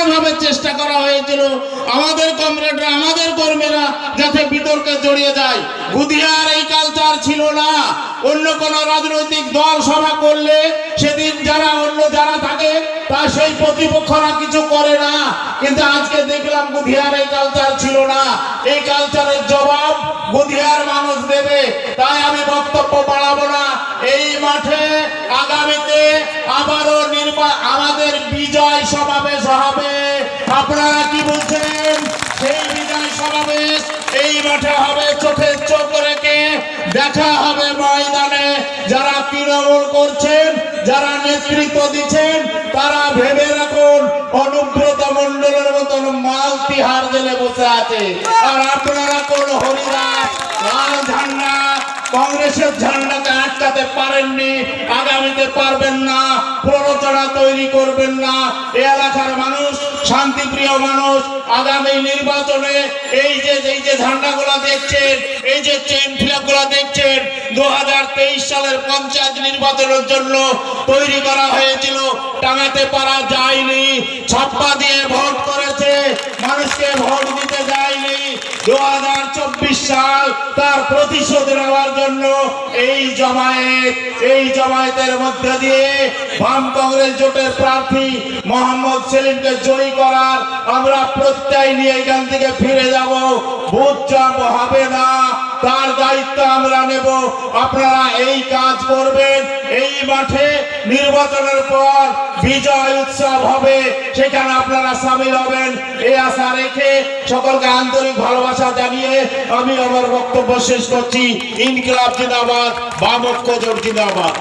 নানানভাবে চেষ্টা করা হয়েছিল। আমাদের কমরেডরা, আমাদের কর্মীরা যাতে বিতর্কে জড়িয়ে যায়। বুধিয়ার এই কালচার ছিল না। অন্য কোন রাজনৈতিক দল সভা করলে সেদিন যারা অন্য যারা থাকে তা সেই প্রতিপক্ষরা কিছু করে না। কিন্তু আজকে দেখলাম বুধিয়ার এই কালচার ছিল না। এই কালচারের জবাব বুধিয়ার মানুষ দেবে। তাই আমি বক্তব্য বাড়াবো না। এই মাঠে আগামীতে আবারও নির্বা আমাদের বিজয় সমাবেশ এই মাঠে হবে চোখে চোখ রেখে দেখা হবে ময়দানে। যারা তৃণমূল করছেন, যারা নেতৃত্ব দিচ্ছেন, তারা ভেবে রাখুন, অনুব্রত মন্ডলের মতন মাল তিহার জেলে বসে আছে। আর আপনারা কোন হরিদাস, লাল ঝান্ডা, কংগ্রেসের ঝান্ডাকে আটকাতে পারেননি, আগামীতে পারবেন না, প্ররোচনা তৈরি করবেন না। এ এলাকার মানুষ শান্তিপ্রিয় মানুষ, আগামী নির্বাচনে এই যে এই যে ঝান্ডাগুলো দেখছেন, এই যে চেনগুলা দেখছেন দু হাজার তেইশ সালের পঞ্চায়েত নির্বাচনের জন্য তৈরি করা হয়েছিল। টাঙাতে পারা যায়নি, ছাপ্পা দিয়ে ভোট করেছে, মানুষকে ভোট দিতে যায়নি। দু হাজার সাল তার প্রতিশোধ নেওয়ার জন্য এই জমায়েত, এই জমায়েতের মধ্যে দিয়ে বাম কংগ্রেস জোটের প্রার্থী মোহাম্মদ সেলিমকে জয়ী করার আমরা প্রত্যয় নিয়ে এখান থেকে ফিরে যাব। জব হবে না, তার দায়িত্ব আমরা নেব। আপনারা এই কাজ করবেন এই মাঠে নির্বাচনের পর বিজয় উৎসব হবে, সেখানে আপনারা সামিল হবেন। এই আশা রেখে সকলকে আন্তরিক ভালোবাসা জানিয়ে আমি আমার বক্তব্য শেষ করছি। ইনকিলাব জিন্দাবাদ বামক্ষ জোর জিন্দাবাদ।